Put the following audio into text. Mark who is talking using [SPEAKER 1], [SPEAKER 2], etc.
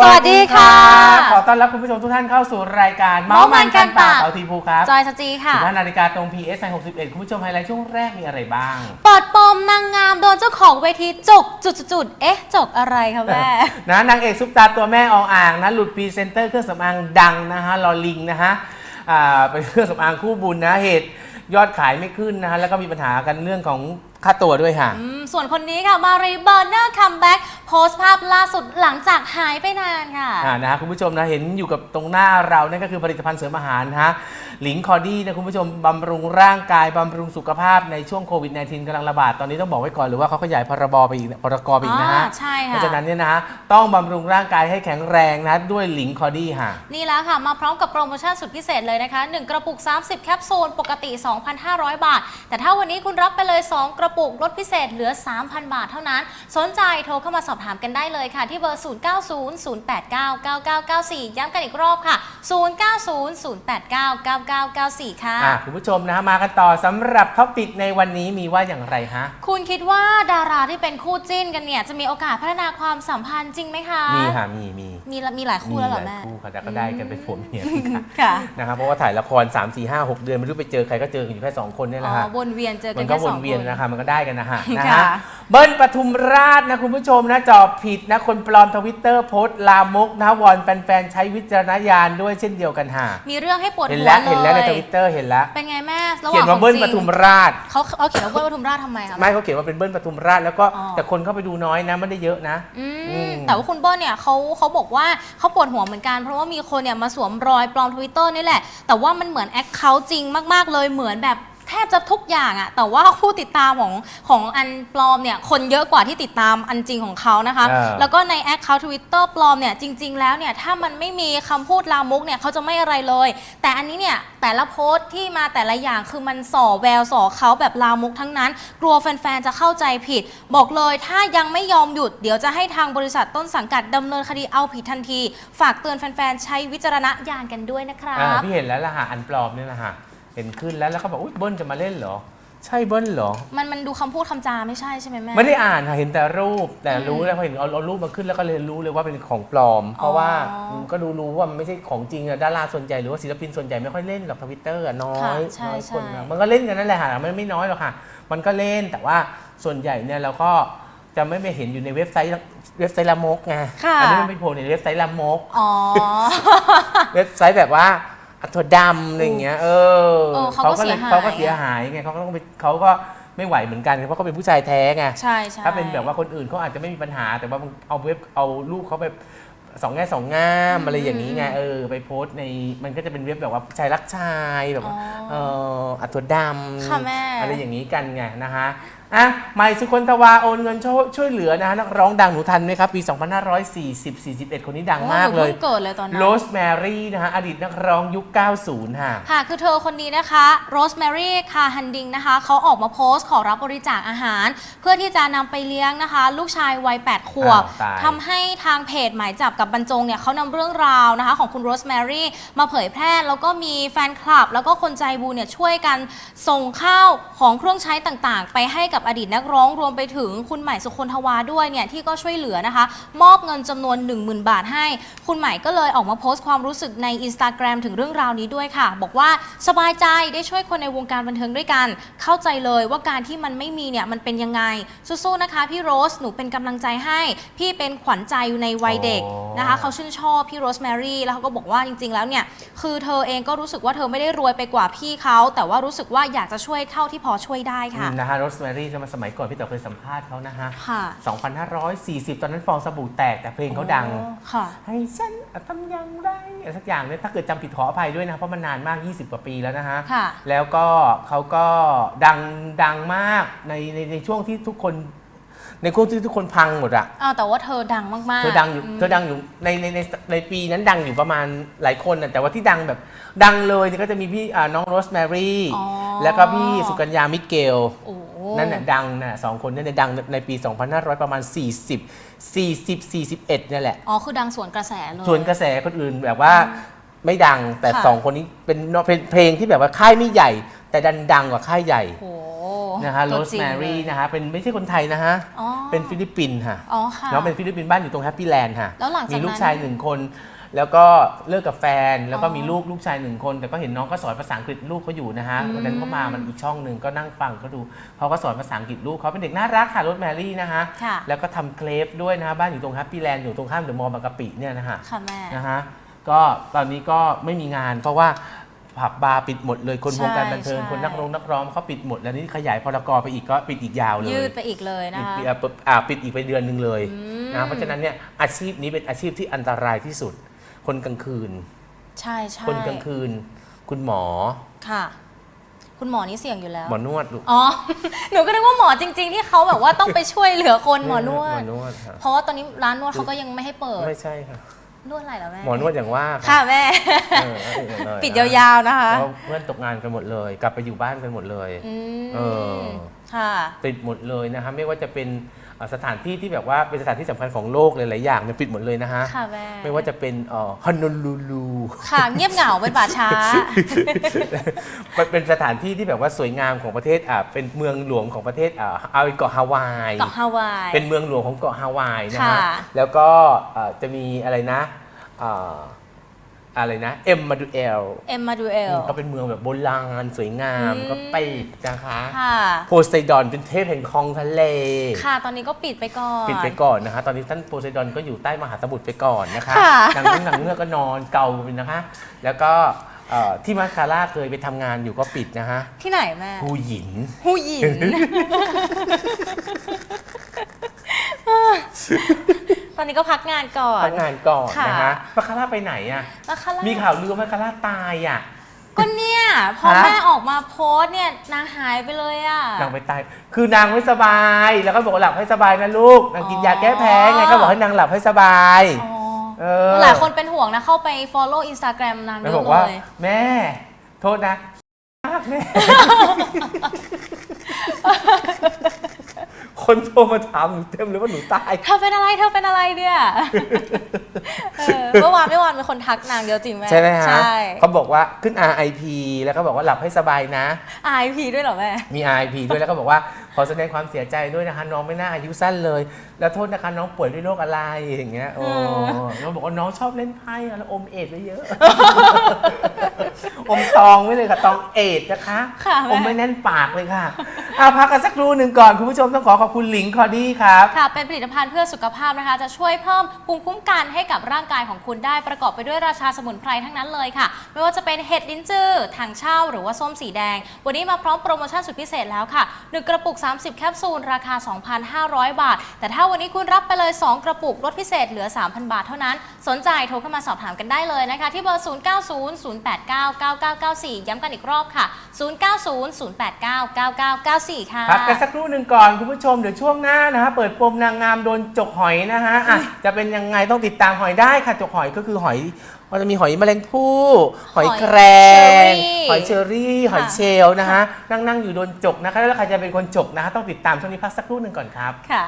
[SPEAKER 1] สวัสดีค่ะ
[SPEAKER 2] ขอต้อนรับคุณผู้ชมทุกท่านเข้าสู่รายการ
[SPEAKER 1] เมาส์มันกันปาก
[SPEAKER 2] เอาทีภูครับ
[SPEAKER 1] จอยสจีค่ะ
[SPEAKER 2] 15นาฬิกาตรง PS 61 คุณผู้ชมไฮไลท์ช่วงแรกมีอะไรบ้าง
[SPEAKER 1] เปิดปมนางงามโดนเจ้าของเวทีจกจุดๆๆเอ๊ะ จกอะไรคะแม่
[SPEAKER 2] นะนางเอกซุปตาตัวแม่อองอ่างนะหลุดพรีเซนเตอร์เครื่องสำอางดังนะฮะลอลิงนะฮะอ่าเป็นเครื่องสำอางคู่บุญนะเหตุยอดขายไม่ขึ้นนะฮะแล้วก็มีปัญหากันเรื่องของ ค่าตัวด้วยค่ะ
[SPEAKER 1] อืมส่วนคนนี้ค่ะ มารีเบอร์เนอร์คัมแบ็กโพสต์ภาพล่าสุดหลังจากหายไปนานค่ะ
[SPEAKER 2] อ่านะฮะคุณผู้ชมนะเห็นอยู่กับตรงหน้าเรานั่นก็คือผลิตภัณฑ์เสริมอาหารนะฮะหลิงคอดี้นะคุณผู้ชมบำรุงร่างกายบำรุงสุขภาพในช่วงโควิด -19 กำลังระบาด ตอนนี้ต้องบอกไว้ก่อนหรือว่าเขาขยายพรบไปอีกพรกไปอีกนะฮะ
[SPEAKER 1] อ่าใช่ค่ะ
[SPEAKER 2] เพราะฉะนั้นเนี่ยนะฮะต้องบำรุงร่างกายให้แข็งแรงนะด้วยหลิงคอดี้ค่ะ
[SPEAKER 1] นี่แล้วค่ะ มาพร้อมกับโปรโมชั่นสุดพิเศษเลยนะคะ 1 กระปุก 30 แคปซูล ปกติ 2,500 บาท แต่ถ้าวันนี้คุณรับไปเลย 2 กระปุกลดพิเศษเหลือ 3,000 บาทเท่านั้น สนใจโทรเข้ามาสอบถามกันได้เลยค่ะ ที่เบอร์ 0900899994 ย้ำกันอีกรอบค่ะ 0900899994 ค่ะ
[SPEAKER 2] อะคุณผู้ชมนะฮะมากันต่อสำหรับท็อปิกในวันนี้มีว่าอย่างไรฮะ
[SPEAKER 1] คุณคิดว่าดาราที่เป็นคู่จิ้นกันเนี่ยจะมีโอกาสพัฒนาความสัมพันธ์จริงไหมคะ
[SPEAKER 2] มีค่ะมีมี
[SPEAKER 1] มีละมีหลายคู่แล้วเหรอ
[SPEAKER 2] มี
[SPEAKER 1] แม่
[SPEAKER 2] หายคู่ค่ะแต่ก็ได้กันเป็นผัวเมียค่ะ
[SPEAKER 1] ค่ะ
[SPEAKER 2] นะครับเพราะว่าถ่ายละคร 3 4 5 6 เดือนไม่รู้ไปเจอใครก็เจอกันอยู่แค่2คนเนี่ยแห
[SPEAKER 1] อ๋
[SPEAKER 2] ละ
[SPEAKER 1] อ
[SPEAKER 2] ฮะ
[SPEAKER 1] วนเวียนเจอกั
[SPEAKER 2] มันน
[SPEAKER 1] แค่
[SPEAKER 2] ก็
[SPEAKER 1] ส
[SPEAKER 2] ว
[SPEAKER 1] อนง
[SPEAKER 2] เวียน
[SPEAKER 1] คน
[SPEAKER 2] นะคะมันก็ได้กันนะฮะนะ
[SPEAKER 1] ค่ะ
[SPEAKER 2] ฮะ เบิ้ลปทุมราชนะคุณผู้ชมนะจอบผิดนะคนปลอมทวิตเตอร์โพสต์ลามกนะวอนแฟนๆ ใช้วิจารณญาณด้วยเช่นเดียวกันฮะ
[SPEAKER 1] มีเรื่องให้ปวด
[SPEAKER 2] เห็น
[SPEAKER 1] หัว
[SPEAKER 2] แล้ว
[SPEAKER 1] เลย
[SPEAKER 2] เห็นแล้วในทวิตเตอร์เห็นแล้ว
[SPEAKER 1] เป็นไงแม่ระห
[SPEAKER 2] เขีย
[SPEAKER 1] ว่าง
[SPEAKER 2] นว่าเบิ้ล
[SPEAKER 1] ของ
[SPEAKER 2] ป
[SPEAKER 1] จริง
[SPEAKER 2] ทุมราช
[SPEAKER 1] เขาเขาเขียนว่าเบิ้ลปทุมราชทำไมคะ
[SPEAKER 2] ไม่เขาเขียนว่าเป็นเบิ้ลปทุมราชแล้วก็
[SPEAKER 1] อ๋อ
[SPEAKER 2] แต่คนเข้าไปดูน้อยนะไม่ได้เยอะนะ
[SPEAKER 1] อื
[SPEAKER 2] อื
[SPEAKER 1] ม
[SPEAKER 2] ม
[SPEAKER 1] แต่ว่าคุณเบิ้ลเนี่ยเขาเขาบอกว่าเขาปวดหัวเหมือนกัน เพราะว่ามีคนเนี่ยมาสวมรอยปลอมทวิตเตอร์นี่แหละ แต่ว่ามันเหมือนแอคเคาท์จริงมาก ๆ เลยเหมือนแบบแทบจะทุกอย่างอะแต่ว่าผู้ติดตามของของอันปลอมเนี่ยคนเยอะกว่าที่ติดตามอันจริงของเขานะคะ
[SPEAKER 2] เออ
[SPEAKER 1] แล้วก็ในแอคเคาท์ทวิตเตอร์ปลอมเนี่ยจริง ๆ แล้วเนี่ยถ้ามันไม่มีคำพูดลามกเนี่ยเขาจะไม่อะไรเลย แต่อันนี้เนี่ยแต่ละโพสต์ที่มาแต่ละอย่างคือมันส่อแววส่อเขาแบบลามกทั้งนั้น กลัวแฟนๆจะเข้าใจผิด บอกเลยถ้ายังไม่ยอมหยุดเดี๋ยวจะให้ทางบริษัทต้นสังกัดดำเนินคดีเอาผิดทันที ฝากเตือนแฟนๆใช้วิจารณญาณกันด้วยนะครั
[SPEAKER 2] อ่า
[SPEAKER 1] บ
[SPEAKER 2] พี่เห็นแล้วล่ะฮะอันปลอมเนี่ยนะฮะ เห็นขึ้นแล้วแล้วก็บอกอุ้ยเบิ้ลจะมาเล่นเหรอ ใช่เบิ้ลเหรอ
[SPEAKER 1] มันมันดูคำพูดคำจาไม่ใช่ใช่ไหมแม่
[SPEAKER 2] ไม่ได้อ่านค่ะเห็นแต่รูปแต่รู้
[SPEAKER 1] อืม
[SPEAKER 2] แล้วพอเห็นเอาเอารูปมาขึ้นแล้วก็เลยรู้เลยว่าเป็นของปลอม เพราะว่า
[SPEAKER 1] อ๋อ
[SPEAKER 2] ก็ดูรู้ว่ามันไม่ใช่ของจริงอะดาราส่วนใหญ่หรือว่าศิลปินส่วนใหญ่ไม่ค่อยเล่นหรอกทวิตเตอร์น้อย
[SPEAKER 1] ค่ะใช่
[SPEAKER 2] น้อยคน
[SPEAKER 1] ใช่
[SPEAKER 2] นะมันก็เล่นกันนั่นแหละค่ะมันไม่น้อยหรอกค่ะ มันก็เล่นแต่ว่าส่วนใหญ่เนี่ยเราก็จะไม่ไปเห็นอยู่ในเว็บไซต์เว็บไซต์ละมกไง
[SPEAKER 1] ค่ะ
[SPEAKER 2] อันี้มันไปโผล่ในเว็บไซต์ละมก
[SPEAKER 1] อ๋อ
[SPEAKER 2] เว็บไซต์แบบว่าอั ถั่วดำอะไรอย่างเงี้ยเออ
[SPEAKER 1] เออเขาก็
[SPEAKER 2] ก็เลย
[SPEAKER 1] เสียหาย
[SPEAKER 2] เขาก็เสียหายไงเขาก็ต้องไปเขาก็ไม่ไหวเหมือนกันเพราะเขาเป็นผู้ชายแท้ไง
[SPEAKER 1] ใช่ใช่
[SPEAKER 2] ถ้าเป็นแบบว่าคนอื่นเขาอาจจะไม่มีปัญหา แต่ว่าเอาเว็บเอารูปเขาไปสองแง่สองงามอะไรอย่างนี้ไงเออไปโพสต์ในมันก็จะเป็นเว็บแบบว่าชายรักชายแบบว่า
[SPEAKER 1] อ๋อ
[SPEAKER 2] เอออัถั่วดำ
[SPEAKER 1] ค่ะแม่
[SPEAKER 2] อะไรอย่างนี้กันไงนะคะ อะใหม่สุคนทวาโอนเงินช่วยช่วยเหลือนะฮะนักร้องดังหนูทันไหมครับ ปี 2540 41 คนนี้ดังมากเลย
[SPEAKER 1] โอ้หนูเพิ่งเกิดเลยตอนนั้น
[SPEAKER 2] โรสแมรี่นะฮะอดีตนักร้องยุค 90 ค่ะ
[SPEAKER 1] ค่ะ คือเธอคนนี้นะคะโรสแมรี่คาฮันดิงนะคะเขาออกมาโพสต์ขอรับบริจาคอาหาร เพื่อที่จะนำไปเลี้ยงนะคะ ลูกชายวัย 8 ขวบ
[SPEAKER 2] อ้าวตาย
[SPEAKER 1] ทำให้ทางเพจหมายจับกับบรรจงเนี่ยเขานำเรื่องราวนะคะของคุณโรสแมรี่มาเผยแพร่ แล้วก็มีแฟนคลับ แล้วก็คนใจบุญเนี่ยช่วยกันส่งข้าวของเครื่องใช้ต่างๆ ไปให้กับอดีตนักร้องรวมไปถึงคุณใหม่สุคนทวาด้วยเนี่ยที่ก็ช่วยเหลือนะคะ มอบเงินจำนวน 10,000 บาทให้ คุณใหม่ก็เลยออกมาโพสต์ความรู้สึกใน Instagram ถึงเรื่องราวนี้ด้วยค่ะ บอกว่าสบายใจได้ช่วยคนในวงการบันเทิงด้วยกัน เข้าใจเลยว่าการที่มันไม่มีเนี่ยมันเป็นยังไงสู้ๆนะคะพี่โรสหนูเป็นกำลังใจให้ พี่เป็นขวัญใจอยู่ในวัยเด็ก
[SPEAKER 2] อ๋อ
[SPEAKER 1] นะคะเขาชื่นชอบพี่โรสแมรี่แล้วเขาก็บอกว่าจริง ๆ แล้วเนี่ยคือเธอเองก็รู้สึกว่าเธอไม่ได้รวยไปกว่าพี่เขาแต่ว่ารู้สึกว่าอยากจะช่วยเท่าที่พอช่วยได้ค่ะ
[SPEAKER 2] นะฮะโรสแมรี่จะมาสมัยก่อนพี่เต๋อเคยสัมภาษณ์เขานะฮะ
[SPEAKER 1] ค่ะ
[SPEAKER 2] 2540 ตอนนั้นฟองสบู่แตกแต่เพลงเขาดัง
[SPEAKER 1] อ๋อค่ะ
[SPEAKER 2] ให้ฉันทำอย่างไรอะไรสักอย่างเนี่ยถ้าเกิดจำผิดขออภัยด้วยนะเพราะมันนานมาก 20 กว่าปีแล้วนะฮะ
[SPEAKER 1] ค่ะ
[SPEAKER 2] แล้วก็เขาก็ดังดังมากในในในช่วงที่ทุกคน ในช่วงที่ทุกคนพังหมดอะ
[SPEAKER 1] อ่าแต่ว่าเธอดังมากๆ
[SPEAKER 2] เธอดังอยู่เธอดังอยู่ในในในในปีนั้นดังอยู่ประมาณหลายคนนะแต่ว่าที่ดังแบบดังเลยเนี่ยก็จะมีพี่อ่าน้องโรสแมรี่
[SPEAKER 1] อ๋อ
[SPEAKER 2] แล้วก็พี่สุกัญญามิเกล
[SPEAKER 1] โอ้
[SPEAKER 2] นั่นน่ะดังนะสองคนนั่นน่ะดังในปี 2500 ประมาณ 40 40 41เนี่ยแหละ
[SPEAKER 1] อ๋อ คือดังสวนกระแสเลย
[SPEAKER 2] ส่วนกระแสคนอื่นแบบว่าไม่ดังแต่
[SPEAKER 1] ค่ะ
[SPEAKER 2] สองคนนี้เป็นเป็นเพลงที่แบบว่าค่ายไม่ใหญ่ แต่ดันดังกว่าค่ายใหญ่
[SPEAKER 1] โอ้โห
[SPEAKER 2] นะคะโร
[SPEAKER 1] ตัว
[SPEAKER 2] ส
[SPEAKER 1] จง
[SPEAKER 2] แมรี่
[SPEAKER 1] เลย
[SPEAKER 2] นะคะเป็นไม่ใช่คนไทยนะฮะ
[SPEAKER 1] อ๋อ
[SPEAKER 2] เป็นฟิลิปปินส์ค่ะ
[SPEAKER 1] อ๋อค่ะ
[SPEAKER 2] น้องเป็นฟิลิปปินส์บ้านอยู่ตรงแฮปปี้แลนด์ค่ะ
[SPEAKER 1] แล้วหลังจากนั้น
[SPEAKER 2] มีลูกชายหนึ่งคน แล้วก็เลิกกับแฟนแล้วก็
[SPEAKER 1] อ๋อ
[SPEAKER 2] มีลูกลูกชายหนึ่งคน แต่ก็เห็นน้องก็สอนภาษาอังกฤษลูกเขาอยู่นะฮะ
[SPEAKER 1] อืม
[SPEAKER 2] วันนั้นเขามามันอีกช่องหนึ่งก็นั่งฟังเขาดูเขาก็สอนภาษาอังกฤษลูกเขาเป็นเด็กน่ารักค่ะโรสแมรี่นะคะ
[SPEAKER 1] ค่ะ
[SPEAKER 2] แล้วก็ทำเคลฟด้วยนะฮะบ้านอยู่ตรงแฮปปี้แลนด์อยู่ตรงข้ามเดอะมอลล์บางกะปิเนี่ยนะฮะ
[SPEAKER 1] ค่ะแม่
[SPEAKER 2] นะฮะก็ตอนนี้ก็ไม่มีงาน เพราะว่าผับบาร์ปิดหมดเลยคน
[SPEAKER 1] ใช่
[SPEAKER 2] วงการบันเทิง
[SPEAKER 1] ใช่
[SPEAKER 2] คนนักร้องนักร้องเขาปิดหมด แล้วนี่ขยายพรกรไปอีกก็ปิดอีกยาวเลย
[SPEAKER 1] ยืดไปอีกเลยนะ
[SPEAKER 2] ปิด
[SPEAKER 1] คะ
[SPEAKER 2] ปิดอะปิดอ่าปิดอีกไปเดือนหนึ่งเลย
[SPEAKER 1] อืม
[SPEAKER 2] นะเพราะฉะนั้นเนี่ยอาชีพนี้เป็นอาชีพที่อันตรายที่สุด คนกลางคืน
[SPEAKER 1] ใช่ใช่
[SPEAKER 2] คนกลางคืน คุณหมอ
[SPEAKER 1] ค่ะ คุณหมอนี่เสี่ยงอยู่แล้ว
[SPEAKER 2] หมอนวดลูก
[SPEAKER 1] อ๋อ หนูก็นึกว่าหมอจริง ๆ ที่เขาแบบว่าต้องไปช่วยเหลือคนหมอนว
[SPEAKER 2] หม
[SPEAKER 1] ด
[SPEAKER 2] อนวดค่ะ
[SPEAKER 1] เพราะว่าตอนนี้ร้านนวดเขาก็ยังไม่ให้เปิด
[SPEAKER 2] ไม่ใช่ค่ะ
[SPEAKER 1] นวดอะไรเหรอแม่
[SPEAKER 2] หมอนวดอย่างว่า
[SPEAKER 1] ค่ะแม่
[SPEAKER 2] เออเอาอีกหน่อ
[SPEAKER 1] ปิดยาวๆนะคะ
[SPEAKER 2] เพราะเพื่อนตกงานกันหมดเลย กลับไปอยู่บ้านกันหมดเลย
[SPEAKER 1] อืม
[SPEAKER 2] เออ
[SPEAKER 1] ค่ะ
[SPEAKER 2] ปิดหมดเลยนะคะไม่ว่าจะเป็นเอ่อสถานที่ที่แบบว่าเป็นสถานที่สำคัญของโลกหลายๆอย่างเนี่ยปิดหมดเลยนะฮะ
[SPEAKER 1] ค่ะแม่
[SPEAKER 2] ไม่ว่าจะเป็นฮอนโนลูลู
[SPEAKER 1] ค่ะ เงียบเหงาเป็นป่าช้า
[SPEAKER 2] มันเป็นสถานที่ที่แบบว่าสวยงามของประเทศอ่าเป็นเมืองหลวงของประเทศอ่าเอาเป็นเกาะฮาวาย
[SPEAKER 1] เกาะฮาวาย
[SPEAKER 2] เป็นเมืองหลวงของเกาะฮาวายนะฮะ
[SPEAKER 1] ค่ะ
[SPEAKER 2] แล้วก็เอ่อจะมีอะไรนะเอ่อ อะไรนะ เอ็มมาดูเอล
[SPEAKER 1] เอ็มมาดูเอล
[SPEAKER 2] ก็เป็นเมืองแบบโบราณสวยงาม
[SPEAKER 1] อืม
[SPEAKER 2] ก็ปิดนะคะ
[SPEAKER 1] ค่ะ
[SPEAKER 2] โพไซดอนเป็นเทพแห่งคลองทะเล
[SPEAKER 1] ค่ะตอนนี้ก็ปิดไปก่อน
[SPEAKER 2] ปิดไปก่อนนะคะ ตอนนี้ท่านโพไซดอนก็อยู่ใต้มหาสมุทรไปก่อนนะคะ
[SPEAKER 1] ค่ะ
[SPEAKER 2] นางนางเงือกก็นอนเกาไปนะคะ แล้วก็เอ่อที่มาคาร่าเคยไปทำงานอยู่ก็ปิดนะคะ
[SPEAKER 1] ที่ไหนแม่
[SPEAKER 2] หูหยิน
[SPEAKER 1] หูหยิน ตอ นนี้ก็พักงานก่อน
[SPEAKER 2] ทำงานก่อน
[SPEAKER 1] ค่ะ
[SPEAKER 2] นะคะมาคาร่าไปไหนอะ
[SPEAKER 1] แล้วค่ะ
[SPEAKER 2] มีข่าวลือว่ามาคาร่าตายอะ
[SPEAKER 1] ก็เนี่ยพอ
[SPEAKER 2] ฮะ
[SPEAKER 1] แม่ออกมาโพสต์เนี่ยนางหายไปเลยอะ
[SPEAKER 2] นางไปตาย คือนางไม่สบาย แล้วก็บอกว่าหลับให้สบายนะลูก นางกินยาแก้แพ้ไง ก็บอกให้นางหลับให้สบาย
[SPEAKER 1] อ๋อ
[SPEAKER 2] เออ
[SPEAKER 1] หลายคนเป็นห่วงนะ เข้าไป follow Instagram นางเย
[SPEAKER 2] แล้ว
[SPEAKER 1] อะ
[SPEAKER 2] บอกว่า
[SPEAKER 1] เลย
[SPEAKER 2] แม่ โทษนะมากแม่ คนโทรมาถามหนูเต็มเลยว่าหนูตาย
[SPEAKER 1] เธอเป็นอะไรเธอเป็นอะไรเนี่ยเออเมื่อวานเมื่อวานเป็นคนทักนางเยอะจริงไหม
[SPEAKER 2] ใช่ไหมฮะ
[SPEAKER 1] ใช่
[SPEAKER 2] เขาบอกว่าขึ้น RIP แล้วก็บอกว่าหลับให้สบายนะ
[SPEAKER 1] RIP ด้วยเหรอแม่
[SPEAKER 2] มี RIP ด้วยแล้วก็บอกว่าขอแสดงความเสียใจด้วยนะคะน้องไม่น่าอายุสั้นเลย แล้วโทษนะคะน้องป่วยด้วยโรคอะไรอย่างเงี้ยโอ้แล้วบอกว่าน้องชอบเล่นไพ่อะแล้วอมเอดไว้เยอะ อมตองไว้เลยค่ะตองเอดนะคะ
[SPEAKER 1] ค่ะแม่
[SPEAKER 2] อมไม่แน่นปากเลยค่ะ เอาพักกันสักครู่หนึ่งก่อนคุณผู้ชมต้องขอขอบคุณหลิงคอดี้ครับ
[SPEAKER 1] ค่ะ เป็นผลิตภัณฑ์เพื่อสุขภาพนะคะ จะช่วยเพิ่มภูมิคุ้มกันให้กับร่างกายของคุณได้ประกอบไปด้วยราชาสมุนไพรทั้งนั้นเลยค่ะ ไม่ว่าจะเป็นเห็ดลิ้นจื้อทางเช่า หรือว่าส้มสีแดง วันนี้มาพร้อมโปรโมชั่นสุดพิเศษแล้วค่ะ1กระปุก 30 แคปซูล ราคา 2,500 บาท แต่ถ้าวันนี้คุณรับไปเลย 2 กระปุกลดพิเศษเหลือ 3,000 บาทเท่านั้น สนใจโทรเข้ามาสอบถามกันได้เลยนะคะ ที่เบอร์ 0900899994 ย้ำกันอีกรอบค่ะ 0900899994ค่ะ
[SPEAKER 2] พักกันสักครู่หนึ่งก่อนคุณผู้ชมเดี๋ยวช่วงหน้านะฮะเปิดปมนางงามโดนจกหอยนะฮะอะจะเป็นยังไงต้องติดตามหอยได้ค่ะจกหอยก็คือหอยมันจะมีหอยแมลงภู่หอยแครง
[SPEAKER 1] เชอรี่
[SPEAKER 2] หอยเชอรี่ หอย
[SPEAKER 1] ค่ะ
[SPEAKER 2] เชลล์นะฮะนั่งนั่งๆอยู่โดนจกนะคะแล้วใครจะเป็นคนจกนะฮะต้องติดตามช่วงนี้พักสักครู่หนึ่งก่อนครับ
[SPEAKER 1] ค่ะ